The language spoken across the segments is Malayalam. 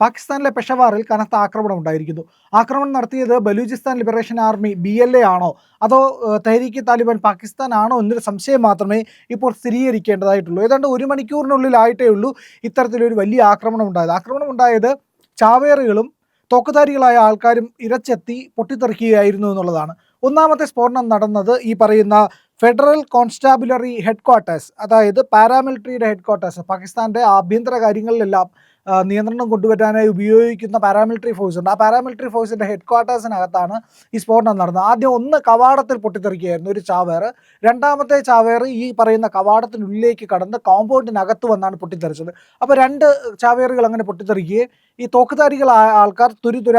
പാകിസ്ഥാനിലെ പെഷവാറിൽ കനത്ത ആക്രമണം ഉണ്ടായിരിക്കുന്നു. ആക്രമണം നടത്തിയത് Balochistan liberation army B L A ആണോ? അതോ തെഹരീക്ക് താലിബാൻ പാകിസ്ഥാൻ ആണോ എന്നൊരു സംശയം മാത്രമേ ഇപ്പോൾ സ്ഥിരീകരിക്കേണ്ടതായിട്ടുള്ളൂ. ഏതാണ്ട് ഒരു മണിക്കൂറിനുള്ളിലായിട്ടേ ഉള്ളൂ ഇത്തരത്തിലൊരു വലിയ ആക്രമണം ഉണ്ടായത്. ആക്രമണം ഉണ്ടായത് ചാവേറുകളും തോക്കുധാരികളായ ആൾക്കാരും ഇരച്ചെത്തി പൊട്ടിത്തെറിക്കുകയായിരുന്നു എന്നുള്ളതാണ്. ഒന്നാമത്തെ സ്ഫോടനം നടന്നത് ഈ പറയുന്ന ഫെഡറൽ കോൺസ്റ്റാബുലറി ഹെഡ് ക്വാർട്ടേഴ്സ് അതായത് പാരാമിലിറ്ററിയുടെ ഹെഡ് ക്വാർട്ടേഴ്സ് പാകിസ്ഥാന്റെ ആഭ്യന്തര കാര്യങ്ങളിലെല്ലാം നിയന്ത്രണം കൊണ്ടുവരാനായി ഉപയോഗിക്കുന്ന പാരാമിലിറ്ററി ഫോഴ്സ് ഉണ്ട്. ആ പാരാമിലിറ്ററി ഫോഴ്സിന്റെ ഹെഡ് ക്വാർട്ടേഴ്സിനകത്താണ് ഈ സ്ഫോടനം നടന്നത്. ആദ്യം ഒന്ന് കവാടത്തിൽ പൊട്ടിത്തെറിക്കുകയായിരുന്നു ഒരു ചാവേർ. രണ്ടാമത്തെ ചാവേർ ഈ പറയുന്ന കവാടത്തിനുള്ളിലേക്ക് കടന്ന് കോമ്പൗണ്ടിനകത്ത് വന്നാണ് പൊട്ടിത്തെറിച്ചത്. അപ്പോൾ രണ്ട് ചാവേറുകൾ അങ്ങനെ പൊട്ടിത്തെറിക്കുകയും ഈ തോക്കുധാരികളായ ആൾക്കാർ തുരുതുര തുര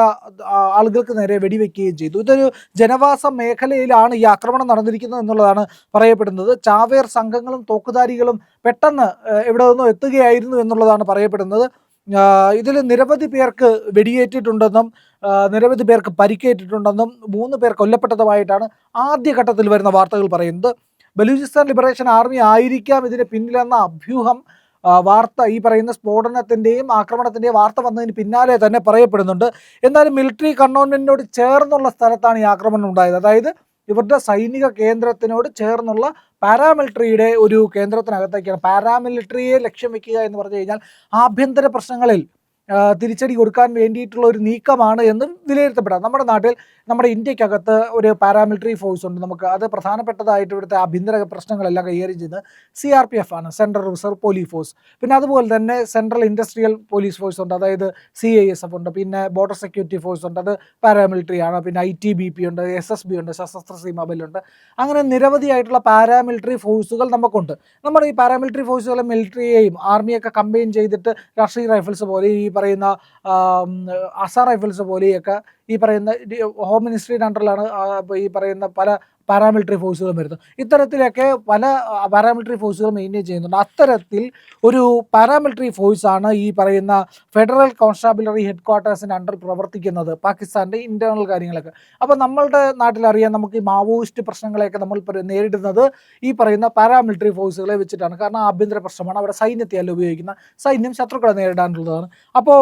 ആളുകൾക്ക് നേരെ വെടിവെക്കുകയും ചെയ്തു. ഇതൊരു ജനവാസ മേഖലയിലാണ് ഈ ആക്രമണം നടന്നിരിക്കുന്നത് എന്നുള്ളതാണ് പറയപ്പെടുന്നത്. ചാവേർ സംഘങ്ങളും തോക്കുധാരികളും പെട്ടെന്ന് എവിടെ നിന്നോ എത്തുകയായിരുന്നു എന്നുള്ളതാണ് പറയപ്പെടുന്നത്. ഇതിൽ നിരവധി പേർക്ക് വെടിയേറ്റിട്ടുണ്ടെന്നും നിരവധി പേർക്ക് പരിക്കേറ്റിട്ടുണ്ടെന്നും മൂന്ന് പേർ കൊല്ലപ്പെട്ടതുമായിട്ടാണ് ആദ്യഘട്ടത്തിൽ വരുന്ന വാർത്തകൾ പറയുന്നത്. ബലൂചിസ്ഥാൻ ലിബറേഷൻ ആർമി ആയിരിക്കാം ഇതിന് പിന്നിലെന്ന അഭ്യൂഹം വാർത്ത ഈ പറയുന്ന സ്ഫോടനത്തിന്റെയും ആക്രമണത്തിന്റെയും വാർത്ത വന്നതിന് പിന്നാലെ തന്നെ പറയപ്പെടുന്നുണ്ട്. എന്നാലും മിലിറ്ററി കണ്ടോൺമെന്റിനോട് ചേർന്നുള്ള സ്ഥലത്താണ് ഈ ആക്രമണം ഉണ്ടായത്. അതായത് ഇവരുടെ സൈനിക കേന്ദ്രത്തിനോട് ചേർന്നുള്ള പാരാമിലിറ്ററിയുടെ ഒരു കേന്ദ്രത്തിനകത്തേക്കാണ്. പാരാമിലിറ്ററിയെ ലക്ഷ്യം വെക്കുക എന്ന് പറഞ്ഞു കഴിഞ്ഞാൽ ആഭ്യന്തര പ്രശ്നങ്ങളിൽ തിരിച്ചടി കൊടുക്കാൻ വേണ്ടിയിട്ടുള്ള ഒരു നീക്കമാണ് എന്നും വിലയിരുത്തപ്പെടാം. നമ്മുടെ നാട്ടിൽ നമ്മുടെ ഇന്ത്യക്കകത്ത് ഒരു പാരാമിലിറ്ററി ഫോഴ്സ് ഉണ്ട്. നമുക്ക് അത് പ്രധാനപ്പെട്ടതായിട്ട് ഇവിടുത്തെ ആഭ്യന്തര പ്രശ്നങ്ങളെല്ലാം കൈകാര്യം ചെയ്യുന്നത് സി ആർ പി എഫ് ആണ്. സെൻട്രൽ റിസർവ് പോലീസ് ഫോഴ്സ് പിന്നെ അതുപോലെ തന്നെ സെൻട്രൽ ഇൻഡസ്ട്രിയൽ പോലീസ് ഫോഴ്സ് ഉണ്ട്. അതായത് സി ഐ എസ് എഫ് ഉണ്ട്. പിന്നെ ബോർഡർ സെക്യൂരിറ്റി ഫോഴ്സ് ഉണ്ട്. അത് പാരാമിലിറ്ററി ആണ്. പിന്നെ ഐ ടി ബി പി ഉണ്ട്. എസ് എസ് ബി ഉണ്ട്. സശസ്ത്ര സീമാ ബലുണ്ട് അങ്ങനെ നിരവധിയായിട്ടുള്ള പാരാമിലിറ്ററി ഫോഴ്സുകൾ നമുക്കുണ്ട്. നമ്മുടെ ഈ പാരാമിലിറ്ററി ഫോഴ്സുകളെ മിലിറ്ററിയെയും ആർമിയൊക്കെ കമ്പൈൻ ചെയ്തിട്ട് രാഷ്ട്രീയ റൈഫിൾസ് പോലെ ഈ പറയുന്ന അസാർ അസ റൈഫിൾസ് പോലെയൊക്കെ ഈ പറയുന്ന ഹോം മിനിസ്ട്രിയുടെ അണ്ടറിലാണ് ഈ പറയുന്ന പല പാരാമിലിറ്ററി ഫോഴ്സുകളും വരുന്നു. ഇത്തരത്തിലൊക്കെ പല പാരാമിലിറ്ററി ഫോഴ്സുകൾ മെയിന്റെയിൻ ചെയ്യുന്നുണ്ട്. അത്തരത്തിൽ ഒരു പാരാമിലിറ്ററി ഫോഴ്സാണ് ഈ പറയുന്ന ഫെഡറൽ കോൺസ്റ്റാബിലറി ഹെഡ് ക്വാർട്ടേഴ്സിന്റെ അണ്ടർ പ്രവർത്തിക്കുന്നത് പാകിസ്ഥാന്റെ ഇന്റേർണൽ കാര്യങ്ങളൊക്കെ. അപ്പോൾ നമ്മളുടെ നാട്ടിലറിയാം നമുക്ക് ഈ മാവോയിസ്റ്റ് പ്രശ്നങ്ങളെയൊക്കെ നമ്മൾ നേരിടുന്നത് ഈ പറയുന്ന പാരാമിലിറ്ററി ഫോഴ്സുകളെ വെച്ചിട്ടാണ്. കാരണം ആഭ്യന്തര പ്രശ്നമാണ്. അവിടെ സൈന്യത്തെയല്ല ഉപയോഗിക്കുന്ന സൈന്യം ശത്രുക്കളെ നേരിടാനുള്ളതാണ്. അപ്പോൾ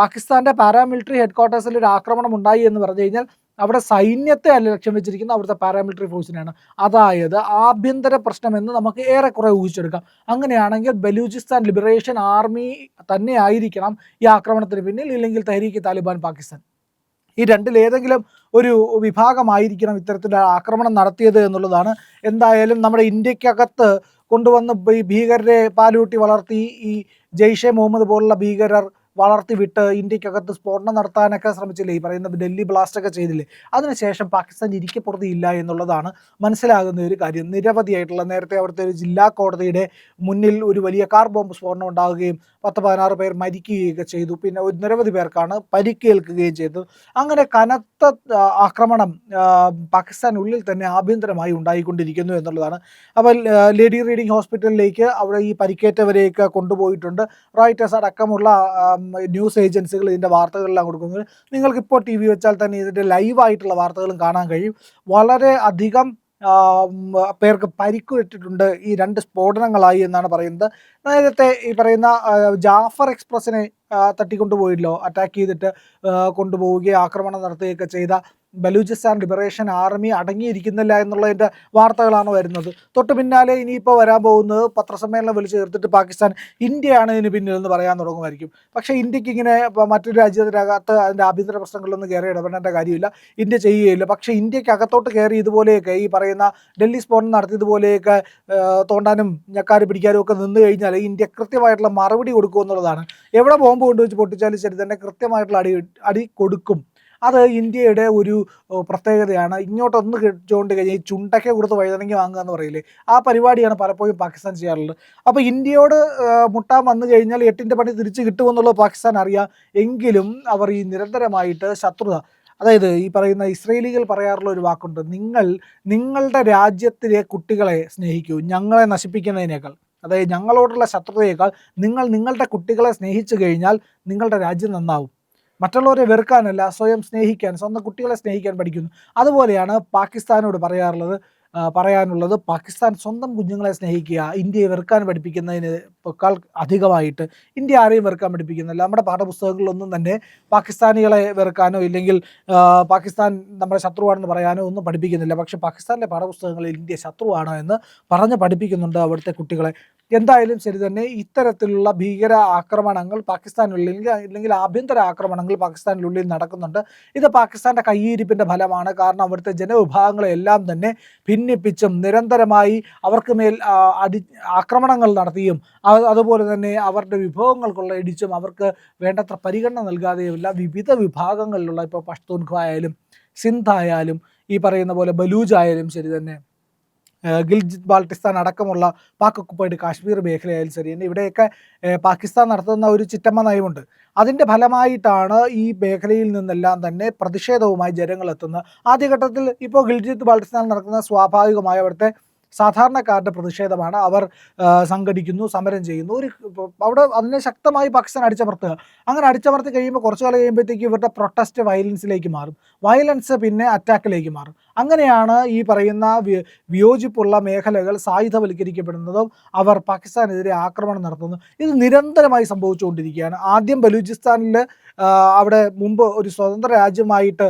പാകിസ്ഥാന്റെ പാരാമിലിറ്ററി ഹെഡ് ക്വാർട്ടേഴ്സിൽ ഒരു ആക്രമണം ഉണ്ടായി എന്ന് പറഞ്ഞു കഴിഞ്ഞാൽ അവിടെ സൈന്യത്തെ അല്ല ലക്ഷ്യം വെച്ചിരിക്കുന്ന അവിടുത്തെ പാരാമിലിറ്ററി ഫോഴ്സിനെയാണ് അതായത് ആഭ്യന്തര പ്രശ്നമെന്ന് നമുക്ക് ഏറെക്കുറെ ഊഹിച്ചെടുക്കാം. അങ്ങനെയാണെങ്കിൽ ബലൂചിസ്ഥാൻ ലിബറേഷൻ ആർമി തന്നെ ആയിരിക്കണം ഈ ആക്രമണത്തിന് പിന്നിൽ ഇല്ലെങ്കിൽ തെഹരീക്ക് താലിബാൻ പാകിസ്ഥാൻ. ഈ രണ്ടിൽ ഏതെങ്കിലും ഒരു വിഭാഗമായിരിക്കണം ഇത്തരത്തിലുള്ള ആക്രമണം നടത്തിയത് എന്നുള്ളതാണ്. എന്തായാലും നമ്മുടെ ഇന്ത്യക്കകത്ത് കൊണ്ടുവന്ന് ഈ ഭീകരരെ പാലൂട്ടി വളർത്തി ഈ ജെയ്ഷെ മുഹമ്മദ് പോലുള്ള ഭീകരർ വളർത്തി വിട്ട് ഇന്ത്യക്കകത്ത് സ്ഫോടനം നടത്താനൊക്കെ ശ്രമിച്ചില്ലേ? ഈ പറയുന്ന ഡൽഹി ബ്ലാസ്റ്റ് ഒക്കെ ചെയ്തില്ലേ? അതിനുശേഷം പാകിസ്ഥാൻ ഇരിക്കപ്പുറത്ത് ഇല്ല എന്നുള്ളതാണ് മനസ്സിലാകുന്ന ഒരു കാര്യം. നിരവധിയായിട്ടുള്ള നേരത്തെ അവിടുത്തെ ഒരു ജില്ലാ കോടതിയുടെ മുന്നിൽ ഒരു വലിയ കാർ ബോംബ് സ്ഫോടനം ഉണ്ടാവുകയും പത്ത് പതിനാറ് പേർ മരിക്കുകയൊക്കെ ചെയ്തു. പിന്നെ ഒരു നിരവധി പേർക്കാണ് പരിക്കേൽക്കുകയും ചെയ്തു അങ്ങനെ കനത്ത ആക്രമണം പാകിസ്ഥാനുള്ളിൽ തന്നെ ആഭ്യന്തരമായി ഉണ്ടായിക്കൊണ്ടിരിക്കുന്നു എന്നുള്ളതാണ്. അപ്പോൾ ലേഡി റീഡിംഗ് ഹോസ്പിറ്റലിലേക്ക് അവിടെ ഈ പരിക്കേറ്റവരെയൊക്കെ കൊണ്ടുപോയിട്ടുണ്ട്. റോയിറ്റേഴ്സ് അടക്കമുള്ള ന്യൂസ് ഏജൻസികൾ ഇതിന്റെ വാർത്തകളെല്ലാം കൊടുക്കുന്നത്. നിങ്ങൾക്കിപ്പോൾ ടി വി വെച്ചാൽ തന്നെ ഇതിന്റെ ലൈവായിട്ടുള്ള വാർത്തകളും കാണാൻ കഴിയും. വളരെ അധികം പേർക്ക് പരിക്കേറ്റിട്ടുണ്ട് ഈ രണ്ട് സ്ഫോടനങ്ങളായി എന്നാണ് പറയുന്നത്. നേരത്തെ ഈ പറയുന്ന ജാഫർ എക്സ്പ്രസ്സിനെ തട്ടിക്കൊണ്ടുപോയില്ലോ അറ്റാക്ക് ചെയ്തിട്ട് കൊണ്ടുപോവുകയും ആക്രമണം നടത്തുകയൊക്കെ ചെയ്ത ബലൂചിസ്ഥാൻ ലിബറേഷൻ ആർമി അടങ്ങിയിരിക്കുന്നില്ല എന്നുള്ളതിന്റെ വാർത്തകളാണ് വരുന്നത്. തൊട്ട് പിന്നാലെ ഇനിയിപ്പോൾ വരാൻ പോകുന്നത് പത്രസമ്മേളനം വിളിച്ചു ചേർത്തിട്ട് പാകിസ്ഥാൻ ഇന്ത്യയാണ് ഇതിന് പിന്നിൽ എന്ന് പറയാൻ തുടങ്ങുമായിരിക്കും. പക്ഷേ ഇന്ത്യയ്ക്ക് ഇങ്ങനെ മറ്റൊരു രാജ്യത്തിനകത്ത് അതിന്റെ ആഭ്യന്തര പ്രശ്നങ്ങളിലൊന്നും കയറി ഇടപെടേണ്ട കാര്യമില്ല. ഇന്ത്യ ചെയ്യുകയില്ല. പക്ഷേ ഇന്ത്യയ്ക്ക് അകത്തോട്ട് കയറി ഇതുപോലെയൊക്കെ ഈ പറയുന്ന ഡൽഹി സ്ഫോടനം നടത്തിയതുപോലെയൊക്കെ തോണ്ടാനും ഞെക്കാനും പിടിക്കാനും ഒക്കെ നിന്ന് കഴിഞ്ഞാൽ ഇന്ത്യ കൃത്യമായിട്ടുള്ള മറുപടി കൊടുക്കുമെന്നുള്ളതാണ്. എവിടെ ബോംബ് കൊണ്ടുവച്ച് പൊട്ടിച്ചാലും ശരി തന്നെ കൃത്യമായിട്ടുള്ള അടി അടി കൊടുക്കും. അത് ഇന്ത്യയുടെ ഒരു പ്രത്യേകതയാണ്. ഇങ്ങോട്ടൊന്ന് കിട്ടുകൊണ്ട് കഴിഞ്ഞാൽ ഈ ചുണ്ടയ്ക്ക് കൊടുത്ത് വഴുതനങ്ങി വാങ്ങുക എന്ന് പറയില്ലേ ആ പരിപാടിയാണ് പലപ്പോഴും പാകിസ്ഥാൻ ചെയ്യാറുള്ളത്. അപ്പോൾ ഇന്ത്യയോട് മുട്ടാൻ വന്നു കഴിഞ്ഞാൽ എട്ടിന്റെ പണി തിരിച്ച് കിട്ടുമെന്നുള്ളത് പാകിസ്ഥാൻ അറിയാം. എങ്കിലും അവർ ഈ നിരന്തരമായിട്ട് ശത്രുത അതായത് ഈ പറയുന്ന ഇസ്രയേലികൾ പറയാറുള്ള ഒരു വാക്കുണ്ട് നിങ്ങൾ നിങ്ങളുടെ രാജ്യത്തിലെ കുട്ടികളെ സ്നേഹിക്കൂ ഞങ്ങളെ നശിപ്പിക്കുന്നതിനേക്കാൾ. അതായത് ഞങ്ങളോടുള്ള ശത്രുതയേക്കാൾ നിങ്ങൾ നിങ്ങളുടെ കുട്ടികളെ സ്നേഹിച്ചു കഴിഞ്ഞാൽ നിങ്ങളുടെ രാജ്യം നന്നാവും. മറ്റുള്ളവരെ വെറുക്കാനല്ല സ്വയം സ്നേഹിക്കാൻ സ്വന്തം കുട്ടികളെ സ്നേഹിക്കാൻ പഠിക്കുന്നു. അതുപോലെയാണ് പാകിസ്ഥാനോട് പറയാറുള്ളത് പറയാനുള്ളത് പാകിസ്ഥാൻ സ്വന്തം കുഞ്ഞുങ്ങളെ സ്നേഹിക്കുക ഇന്ത്യയെ വെറുക്കാൻ പഠിപ്പിക്കുന്നതിനേക്കാൾ അധികമായിട്ട് ഇന്ത്യ ആരെയും വെറുക്കാൻ പഠിപ്പിക്കുന്നില്ല. നമ്മുടെ പാഠപുസ്തകങ്ങളിലൊന്നും തന്നെ പാകിസ്ഥാനികളെ വെറുക്കാനോ ഇല്ലെങ്കിൽ പാകിസ്ഥാൻ നമ്മുടെ ശത്രുവാണെന്ന് പറയാനോ ഒന്നും പഠിപ്പിക്കുന്നില്ല. പക്ഷേ പാകിസ്ഥാനിലെ പാഠപുസ്തകങ്ങളിൽ ഇന്ത്യ ശത്രുവാണോ എന്ന് പറഞ്ഞ് പഠിപ്പിക്കുന്നുണ്ട് അവിടുത്തെ കുട്ടികളെ. എന്തായാലും ശരി തന്നെ ഇത്തരത്തിലുള്ള ഭീകര ആക്രമണങ്ങൾ പാകിസ്ഥാനുള്ളിൽ അല്ലെങ്കിൽ ആഭ്യന്തര ആക്രമണങ്ങൾ പാകിസ്ഥാനിലുള്ളിൽ നടക്കുന്നുണ്ട്. ഇത് പാകിസ്ഥാന്റെ കയ്യിരിപ്പിന്റെ ഫലമാണ്. കാരണം അവിടുത്തെ ജനവിഭാഗങ്ങളെല്ലാം തന്നെ ഭിന്നിപ്പിച്ചും നിരന്തരമായി അവർക്ക് മേൽ അടി ആക്രമണങ്ങൾ നടത്തിയും അത് അതുപോലെ തന്നെ അവരുടെ വിഭവങ്ങൾക്കുള്ള ഇടിച്ചും അവർക്ക് വേണ്ടത്ര പരിഗണന നൽകാതെയുമില്ല. വിവിധ വിഭാഗങ്ങളിലുള്ള ഇപ്പോൾ പഷ്തൂൻഖ ആയാലും സിന്ധ് ആയാലും ഈ പറയുന്ന പോലെ ബലൂജ് ആയാലും ശരി തന്നെ ഗിൽജിത് ബാൾട്ടിസ്ഥാൻ അടക്കമുള്ള പാക് ഒക്കുപ്പൈഡ് കാശ്മീർ മേഖലയായാലും ശരി. തന്നെ ഇവിടെയൊക്കെ പാകിസ്ഥാൻ നടത്തുന്ന ഒരു ചിറ്റമ്മ നയമുണ്ട്. അതിന്റെ ഫലമായിട്ടാണ് ഈ മേഖലയിൽ നിന്നെല്ലാം തന്നെ പ്രതിഷേധവുമായി ജനങ്ങൾ എത്തുന്നത് ആദ്യഘട്ടത്തിൽ ഇപ്പോൾ ഗിൽജിത് ബാൾട്ടിസ്ഥാൻ നടക്കുന്ന സ്വാഭാവികമായ അവിടുത്തെ സാധാരണക്കാരുടെ പ്രതിഷേധമാണ്. അവർ സംഘടിക്കുന്നു സമരം ചെയ്യുന്നു. ഒരു അവിടെ അതിനെ ശക്തമായി പാകിസ്ഥാൻ അടിച്ചമർത്തുക അങ്ങനെ അടിച്ചമർത്തി കഴിയുമ്പോൾ കുറച്ചു കാലം കഴിയുമ്പോഴത്തേക്ക് ഇവരുടെ പ്രൊട്ടസ്റ്റ് വയലൻസിലേക്ക് മാറും. വയലൻസ് പിന്നെ അറ്റാക്കിലേക്ക് മാറും. അങ്ങനെയാണ് ഈ പറയുന്ന വിയോജിപ്പുള്ള മേഖലകൾ സായുധവൽക്കരിക്കപ്പെടുന്നതും അവർ പാകിസ്ഥാനെതിരെ ആക്രമണം നടത്തുന്നു. ഇത് നിരന്തരമായി സംഭവിച്ചുകൊണ്ടിരിക്കുകയാണ്. ആദ്യം ബലൂചിസ്ഥാനിൽ അവിടെ മുമ്പ് ഒരു സ്വതന്ത്ര രാജ്യമായിട്ട്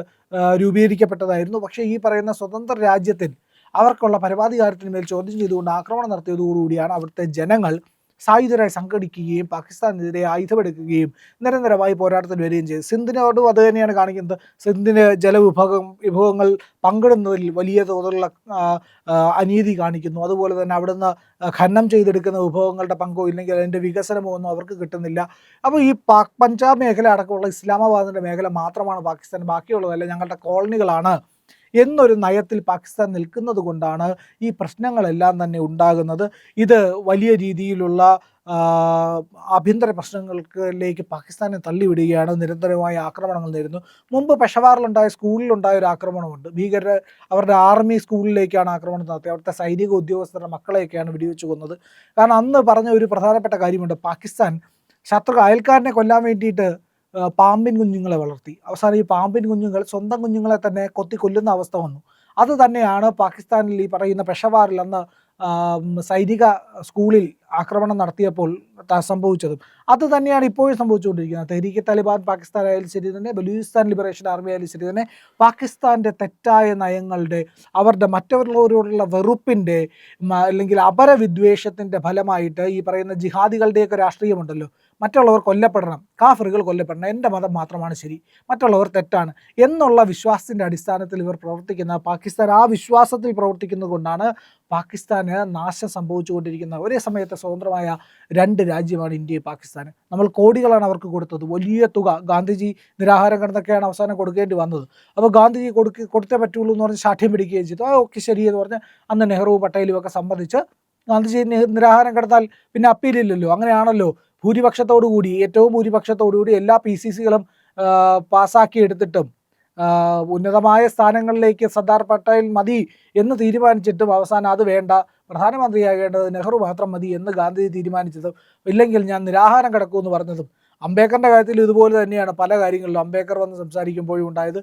രൂപീകരിക്കപ്പെട്ടതായിരുന്നു. പക്ഷേ ഈ പറയുന്ന സ്വതന്ത്ര രാജ്യത്തിൽ അവർക്കുള്ള പരമാധികാരത്തിന് മേൽ ചോദ്യം ചെയ്തുകൊണ്ട് ആക്രമണം നടത്തിയതോടുകൂടിയാണ് അവിടുത്തെ ജനങ്ങൾ സായുധരായി സംഘടിക്കുകയും പാകിസ്ഥാനെതിരെ ആയുധമെടുക്കുകയും നിരന്തരമായി പോരാട്ടത്തിൽ വരികയും ചെയ്തു. സിന്ധിനോടും അത് തന്നെയാണ് കാണിക്കുന്നത്. സിന്ധിന് ജലവിഭാഗം വിഭവങ്ങൾ പങ്കിടുന്നതിൽ വലിയ തോതിലുള്ള അനീതി കാണിക്കുന്നു. അതുപോലെ തന്നെ അവിടുന്ന് ഖനനം ചെയ്തെടുക്കുന്ന വിഭവങ്ങളുടെ പങ്കോ ഇല്ലെങ്കിൽ അതിന്റെ വികസനമോ ഒന്നും അവർക്ക് കിട്ടുന്നില്ല. അപ്പോൾ ഈ പാക് പഞ്ചാബ് മേഖല അടക്കമുള്ള ഇസ്ലാമാബാദിന്റെ മേഖല മാത്രമാണ് പാകിസ്ഥാൻ ബാക്കിയുള്ളതല്ല ഞങ്ങളുടെ കോളനികളാണ് എന്നൊരു നയത്തിൽ പാകിസ്ഥാൻ നിൽക്കുന്നത് കൊണ്ടാണ് ഈ പ്രശ്നങ്ങളെല്ലാം തന്നെ ഉണ്ടാകുന്നത്. ഇത് വലിയ രീതിയിലുള്ള ആഭ്യന്തര പ്രശ്നങ്ങൾക്കിലേക്ക് പാകിസ്ഥാനെ തള്ളിവിടുകയാണ്. നിരന്തരമായ ആക്രമണങ്ങൾ നേരിടുന്നു. മുമ്പ് പെഷവാറിലുണ്ടായ സ്കൂളിലുണ്ടായ ഒരു ആക്രമണമുണ്ട്. ഭീകരർ അവരുടെ ആർമി സ്കൂളിലേക്കാണ് ആക്രമണം നടത്തിയത്. അവിടുത്തെ സൈനിക ഉദ്യോഗസ്ഥരുടെ മക്കളെയൊക്കെയാണ് വെടിവെച്ച് കൊന്നത്. കാരണം അന്ന് പറഞ്ഞ ഒരു പ്രധാനപ്പെട്ട കാര്യമുണ്ട്. പാകിസ്ഥാൻ ശത്രു അയൽക്കാരനെ കൊല്ലാൻ വേണ്ടിയിട്ട് പാമ്പിൻ കുഞ്ഞുങ്ങളെ വളർത്തി. അവസാനം ഈ പാമ്പിൻ കുഞ്ഞുങ്ങൾ സ്വന്തം കുഞ്ഞുങ്ങളെ തന്നെ കൊത്തി കൊല്ലുന്ന അവസ്ഥ വന്നു. അത് തന്നെയാണ് പാകിസ്ഥാനിൽ ഈ പറയുന്ന പെഷവാറിൽ അന്ന് സൈനിക സ്കൂളിൽ ആക്രമണം നടത്തിയപ്പോൾ സംഭവിച്ചതും. അത് തന്നെയാണ് ഇപ്പോഴും സംഭവിച്ചുകൊണ്ടിരിക്കുന്നത്. തെഹരീക്ക് താലിബാൻ പാകിസ്ഥാൻ ആയാലും ശരി തന്നെ ബലൂചിസ്ഥാൻ ലിബറേഷൻ ആർമി ആയാലും ശരി തന്നെ പാകിസ്ഥാന്റെ തെറ്റായ നയങ്ങളുടെ അവരുടെ മറ്റുള്ളവരോടുള്ള വെറുപ്പിന്റെ അല്ലെങ്കിൽ അപരവിദ്വേഷത്തിന്റെ ഫലമായിട്ട് ഈ പറയുന്ന ജിഹാദികളുടെയൊക്കെ രാഷ്ട്രീയമുണ്ടല്ലോ. മറ്റുള്ളവർ കൊല്ലപ്പെടണം. കാഫറുകൾ കൊല്ലപ്പെടണം. എന്റെ മതം മാത്രമാണ് ശരി. മറ്റുള്ളവർ തെറ്റാണ്. എന്നുള്ള വിശ്വാസത്തിന്റെ അടിസ്ഥാനത്തിൽ ഇവർ പ്രവർത്തിക്കുന്ന പാകിസ്ഥാൻ ആ വിശ്വാസത്തിൽ പ്രവർത്തിക്കുന്നത് കൊണ്ടാണ് പാകിസ്ഥാന് നാശം സംഭവിച്ചുകൊണ്ടിരിക്കുന്നത് ഒരേ സമയത്ത് സ്വതന്ത്രമായ രണ്ട് രാജ്യമാണ് ഇന്ത്യയും പാകിസ്ഥാൻ. നമ്മൾ കോടികളാണ് അവർക്ക് കൊടുത്തത്. വലിയ തുക. ഗാന്ധിജി നിരാഹാരം കിടന്നൊക്കെയാണ് അവസാനം കൊടുക്കേണ്ടി വന്നത്. അപ്പോൾ ഗാന്ധിജി കൊടുക്ക കൊടുത്തേ പറ്റുള്ളൂ എന്ന് പറഞ്ഞ് ശാഠ്യം പിടിക്കുകയും ചെയ്തു. ആ ഓക്കെ ശരി എന്ന് പറഞ്ഞ് അന്ന് നെഹ്റു പട്ടേലും ഒക്കെ സംബന്ധിച്ച് ഗാന്ധിജി നിരാഹാരം കിടത്താൽ പിന്നെ അപ്പീലില്ലല്ലോ. അങ്ങനെയാണല്ലോ ഭൂരിപക്ഷത്തോടു കൂടി ഏറ്റവും ഭൂരിപക്ഷത്തോടുകൂടി എല്ലാ പി സി സികളും പാസ്സാക്കി എടുത്തിട്ടും ഉന്നതമായ സ്ഥാനങ്ങളിലേക്ക് സർദാർ പട്ടേൽ മതി എന്ന് തീരുമാനിച്ചിട്ടും അവസാനം അത് വേണ്ട. പ്രധാനമന്ത്രിയാകേണ്ടത് നെഹ്റു മാത്രം മതി എന്ന് ഗാന്ധിജി തീരുമാനിച്ചതും ഇല്ലെങ്കിൽ ഞാൻ നിരാഹാരം കിടക്കുമെന്ന് പറഞ്ഞതും അംബേദ്കറിന്റെ കാര്യത്തിൽ ഇതുപോലെ തന്നെയാണ് പല കാര്യങ്ങളിലും അംബേദ്കർ വന്ന് സംസാരിക്കുമ്പോഴും ഉണ്ടായത്.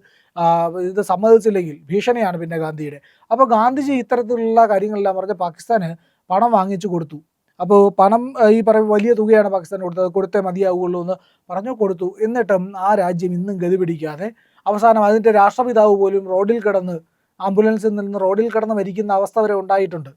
ഇത് സമ്മതിച്ചില്ലെങ്കിൽ ഭീഷണിയാണ് പിന്നെ ഗാന്ധിയുടെ. അപ്പോൾ ഗാന്ധിജി ഇത്തരത്തിലുള്ള കാര്യങ്ങളെല്ലാം പറഞ്ഞ് പാകിസ്ഥാന് പണം വാങ്ങിച്ചു കൊടുത്തു. അപ്പോൾ പണം ഈ പറയുന്ന വലിയ തുകയാണ് പാകിസ്ഥാൻ കൊടുത്തത് കൊടുത്തേ മതിയാവുള്ളൂ എന്ന് പറഞ്ഞു കൊടുത്തു. എന്നിട്ടും ആ രാജ്യം ഇന്നും ഗതി പിടിക്കാതെ അവസാനം അതിന്റെ രാഷ്ട്രപിതാവ് പോലും റോഡിൽ കിടന്ന് ആംബുലൻസിൽ നിന്ന് റോഡിൽ കിടന്ന് മരിക്കുന്ന അവസ്ഥ വരെ ഉണ്ടായിട്ടുണ്ട്.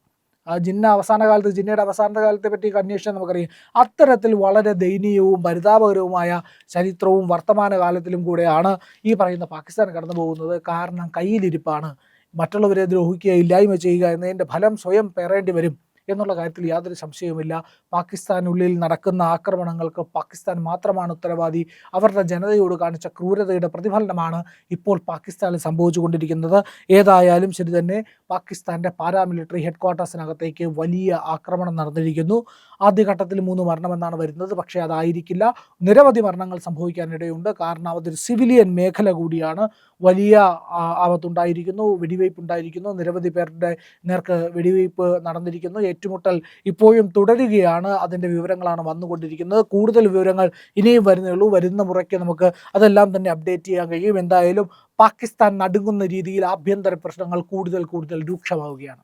ജിന്ന അവസാന കാലത്ത് ജിന്നയുടെ അവസാന കാലത്തെ പറ്റി അന്വേഷിച്ചാൽ നമുക്കറിയാം. അത്തരത്തിൽ വളരെ ദയനീയവും പരിതാപകരവുമായ ചരിത്രവും വർത്തമാന കാലത്തിലും കൂടെയാണ് ഈ പറയുന്ന പാകിസ്ഥാൻ കടന്നു പോകുന്നത്. കാരണം കയ്യിലിരിപ്പാണ്. മറ്റുള്ളവരെ ദ്രോഹിക്കുക ഇല്ലായ്മ ചെയ്യുക എന്നതിന്റെ ഫലം സ്വയം പേറേണ്ടി വരും. എന്നുള്ള കാര്യത്തിൽ യാതൊരു സംശയവുമില്ല. പാകിസ്ഥാനുള്ളിൽ നടക്കുന്ന ആക്രമണങ്ങൾക്ക് പാകിസ്ഥാൻ മാത്രമാണ് ഉത്തരവാദി. അവരുടെ ജനതയോട് കാണിച്ച ക്രൂരതയുടെ പ്രതിഫലനമാണ് ഇപ്പോൾ പാകിസ്ഥാനിൽ സംഭവിച്ചുകൊണ്ടിരിക്കുന്നത്. ഏതായാലും ശരി തന്നെ പാകിസ്ഥാന്റെ പാരാമിലിറ്ററി ഹെഡ് ക്വാർട്ടേഴ്സിനകത്തേക്ക് വലിയ ആക്രമണം നടന്നിരിക്കുന്നു. ആദ്യഘട്ടത്തിൽ മൂന്ന് മരണമെന്നാണ് വരുന്നത്. പക്ഷേ അതായിരിക്കില്ല. നിരവധി മരണങ്ങൾ സംഭവിക്കാനിടയുണ്ട്. കാരണം അതൊരു സിവിലിയൻ മേഖല കൂടിയാണ്. വലിയ ആപത്തുണ്ടായിരിക്കുന്നു. വെടിവയ്പ് ഉണ്ടായിരിക്കുന്നു നിരവധി പേരുടെ നേർക്ക് വെടിവയ്പ് നടന്നിരിക്കുന്നു. ഏറ്റുമുട്ടൽ ഇപ്പോഴും തുടരുകയാണ്. അതിന്റെ വിവരങ്ങളാണ് വന്നുകൊണ്ടിരിക്കുന്നത്. കൂടുതൽ വിവരങ്ങൾ ഇനിയും വരുന്നേ ഉള്ളൂ വരുന്ന മുറയ്ക്ക് നമുക്ക് അതെല്ലാം തന്നെ അപ്ഡേറ്റ് ചെയ്യാൻ കഴിയും. എന്തായാലും പാകിസ്ഥാൻ നടുങ്ങുന്ന രീതിയിൽ ആഭ്യന്തര പ്രശ്നങ്ങൾ കൂടുതൽ കൂടുതൽ രൂക്ഷമാവുകയാണ്.